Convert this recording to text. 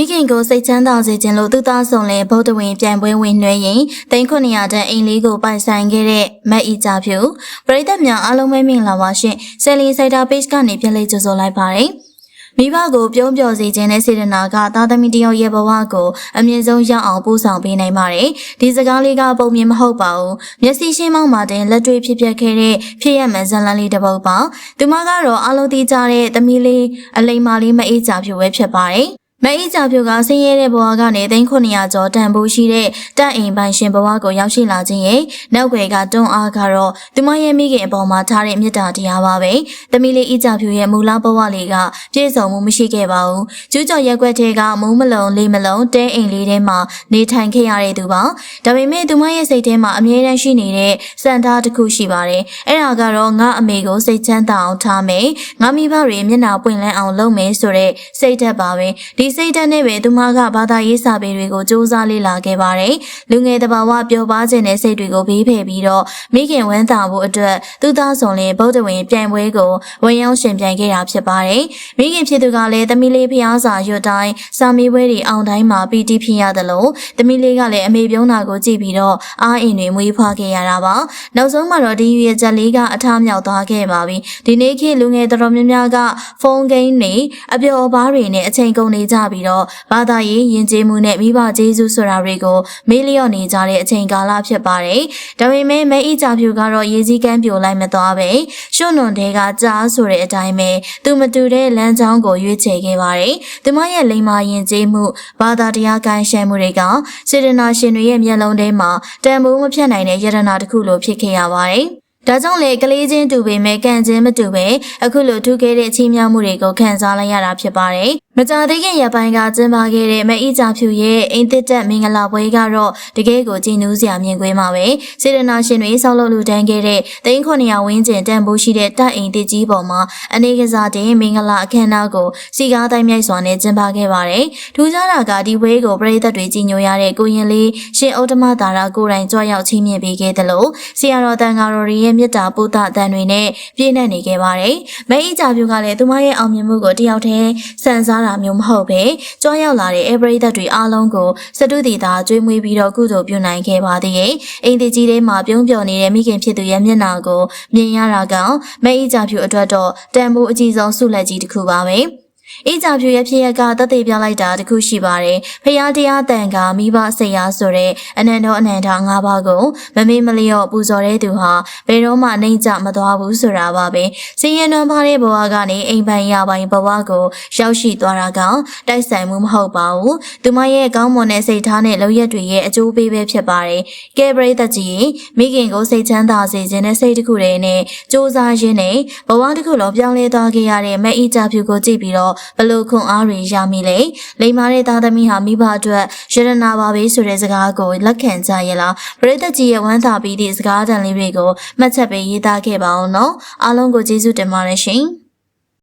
မိခင်ကိုစိတ်ချမ်းသာစေခြင်းလို့သူသားဆောင်လဲဗုဒ္ဓဝင်ပြန်ပွဲဝင်နှွှဲရင်တိန်900တန်းအိမ်လေးကိုပိုင်ဆိုင်ခဲ့တဲ့မတ်ဤကြဖြူပရိသတ်များအားလုံးပဲမင်္ဂလာပါရှင်ဆယ်လီစိုက်တာ page ကနေပြန်လေးကြိုဆိုလိုက်ပါတယ်မိဘကိုပြုံးပြော်စေခြင်းနဲ့စေတနာကသားသမီးတယောက်ရဲ့ဘဝကိုအမြင့်ဆုံးရောက်အောင်ပို့ဆောင်ပေးနိုင်ပါတယ်။ဒီစကားလေးကပုံမြင်မဟုတ်ပါဘူး။မျက်စိရှင်းမောင်းမှတင်လက်တွေ့ဖြစ်ပျက်ခဲ့တဲ့ဖြစ်ရမှန်ဇာတ်လမ်းလေးတစ်ပုဒ်ပါ။သူမကတော့အလုံးသိကြတဲ့သမီးလေးအလိမ္မာလေးမအေးကြဖြူပဲဖြစ်ပါတယ်။ မအေးကြဖြူကဆင်းရဲတဲ့ဘဝကနေသိန်း900ကျော်တန်ဖိုးရှိတဲ့တပ်အိမ်ပိုင်ရှင်ဘဝကိုရောက်ရှိလာခြင်းရဲ့နောက်ွယ်ကတွန်းအားကတော့သူမရဲ့မိခင်အပေါ်မှာထားတဲ့မေတ္တာတရားပါပဲ။သမီးလေးအေးကြဖြူရဲ့မူလဘဝလေးကပြည့်စုံမှုမရှိခဲ့ပါဘူး။ကျူးကျော်ရက်ွက်ထဲကမုံမလုံးလေးမလုံးတဲအိမ်လေးထဲမှာနေထိုင်ခဲ့ရတဲ့သူပါ။ဒါပေမဲ့သူမရဲ့စိတ်ထဲမှာအမြဲတမ်းရှိနေတဲ့စံထားတစ်ခုရှိပါတယ်။အဲ့ဒါကတော့ငါအမေကိုစိတ်ချမ်းသာအောင်ထားမယ်။ငါမိဘတွေမျက်နှာပွင့်လန်းအောင်လုပ်မယ်ဆိုတဲ့စိတ်ဓာတ်ပါပဲ။ဒီစိတ်ဓာတ်နဲ့ပဲသူမကဘာသာရေးစာပေတွေကိုစူးစမ်းလေ့လာခဲ့ပါတယ်။လူငယ်တဘာဝပျော်ပါခြင်းတဲ့စိတ်တွေကိုဘေးဖယ်ပြီးတော့မိခင်ဝမ်းသာဖို့အတွက်သူသားဆောင်လင်ဗုဒ္ဓဝင်ပြိုင်ပွဲကိုဝင်ရောက်ရှင်ပြိုင်ခဲ့တာဖြစ်ပါတယ်။မိခင်ဖြစ်သူကလည်းသမီးလေးဖျားစာရွတ်တိုင်းစာမေးပွဲတွေအောင်တိုင်းမှာပီတီဖြစ်ရတယ်လို့သမီးလေးကလည်းအမေပြုံးတာကိုကြည့်ပြီးတော့အားအင်တွေမွေးဖွားခဲ့ရတာပါ။နောက်ဆုံးမှာတော့ဒီရွေချက်လေးကအထမြောက်သွားခဲ့ပါပြီ။ဒီနေ့ခေတ်လူငယ်တော်တော်များများကဖုန်းကိန်းတွေအပျော်ပါးတွေနဲ့အချိန်ကုန်နေကြပြီးတော့ဘာသာရေးယဉ်ကျေးမှုနဲ့မိဘကျေးဇူးဆိုတာတွေကိုမေးလျော့နေကြတဲ့အချိန်ကာလဖြစ်ပါတယ်။ဒါပေမဲ့မဲအိကြဖြူကတော့ရေစည်းကမ်းပြိုလိုက်မသွားပဲရှုံ့နွန်တွေကကြားဆိုတဲ့အတိုင်းပဲသူမတူတဲ့လမ်းကြောင်းကိုရွေးချယ်ခဲ့ပါတယ်။သူမရဲ့လိမ္မာယဉ်ကျေးမှုဘာသာတရားကိုင်းရှဲမှုတွေကစေတနာရှင်တွေရဲ့မျက်လုံးထဲမှာတန်ဖိုးမဖြတ်နိုင်တဲ့ယတနာတစ်ခုလိုဖြစ်ခဲ့ရပါတယ်။ဒါကြောင့်လေကလေးချင်းတူပေမဲ့ကံချင်းမတူပဲအခုလိုထူးခဲ့တဲ့ချီးမြှောက်မှုတွေကိုခံစားလိုက်ရတာဖြစ်ပါတယ်။ မကြာသေးခင်ရက်ပိုင်းကကျင်းပခဲ့တဲ့မအီကြဖြူရဲ့အိမ်သစ်တက်မင်္ဂလာပွဲကတော့တကယ်ကိုကြည်နူးစရာမြင်ကွင်းပါပဲ။စေတနာရှင်တွေဆောက်လုပ်လူတန်းခဲ့တဲ့သိန်း900ဝန်းကျင်တန်ဖိုးရှိတဲ့တပ်အိမ်သစ်ကြီးပေါ်မှာအနေကစားတင်မင်္ဂလာအခမ်းအနားကိုစီကားတိုင်းမြိုက်စွာနဲ့ကျင်းပခဲ့ပါတယ်။ထူးခြားတာကဒီပွဲကိုပြည်သက်တွေကြီးညိုရတဲ့ကိုရင်လေးရှင်ဥတ္တမသာရကိုယ်တိုင်ကြွရောက်ချင်းမြင်ပေးခဲ့တယ်လို့ဆီယာတော်တန်ဃာတော်တွေရဲ့မြတ်တာပုဒ်တန်တွေနဲ့ပြည့်နှက်နေခဲ့ပါတယ်။မအီကြဖြူကလည်းသူမရဲ့အောင်မြင်မှုကိုတယောက်တည်းစံစားတာမျိုးမဟုတ်ပဲကြွရောက်လာတဲ့ every သက်တွေအားလုံးကိုစတုတီသာကျွေးမွေးပြီးတော့ကုသိုလ်ပြုနိုင်ခဲ့ပါသေးတယ်။အိမ်တီကြီးထဲမှာပြုံးပြော်နေတဲ့မိခင်ဖြစ်သူရဲ့မျက်နှာကိုမြင်ရတာကမအီကြဖြူအတွက်တော့တန်ဖိုးအကြီးဆုံးဆုလက်ကြီးတစ်ခုပါပဲ။ အေးကြဖြူရဲ့ဖြစ်ရကတသက်ပြလိုက်တာတခုရှိပါတယ်။ဖျားတရားတန်ကမိဘဆရာဆိုတဲ့အနန္တောအနန္တ၅ပါးကိုမမေ့မလျော့ပူဇော်တဲ့သူဟာဘယ်တော့မှနှိမ့်ကြမသွားဘူးဆိုတာပါပဲ။စင်ရနွန်ဖားတဲ့ဘဝကနေအိမ်ပိုင်ရပိုင်ဘဝကိုရောက်ရှိသွားတာကတိုက်ဆိုင်မှုမဟုတ်ပါဘူး။သူမရဲ့ကောင်းမွန်တဲ့စိတ်ထားနဲ့လောက်ရက်တွေရဲ့အကျိုးပေးပဲဖြစ်ပါတယ်။ကဲပရိသတ်ကြီးမိခင်ကိုစိတ်ချမ်းသာစေခြင်းနဲ့စိတ်တစ်ခုတည်းနဲ့စ조사ရင်းနဲ့ဘဝတစ်ခုလုံးပြောင်းလဲသွားခဲ့ရတဲ့မက်အီကြဖြူကိုကြည့်ပြီးတော့ဘလို့ခွန်အားတွေရမိလေလိမ္မာတဲ့သားသမီးဟာမိဘအတွက်ရတနာပါပဲဆိုတဲ့စကားကိုလက်ခံကြရလားပရိသတ်ကြီးရဲ့ဝမ်းသာပြီးသည့်စကားတန်လေးတွေကိုမှတ်ချက်ပေးရေးသားခဲ့ပါအောင်နော်အားလုံးကိုကျေးဇူးတင်ပါတယ်ရှင်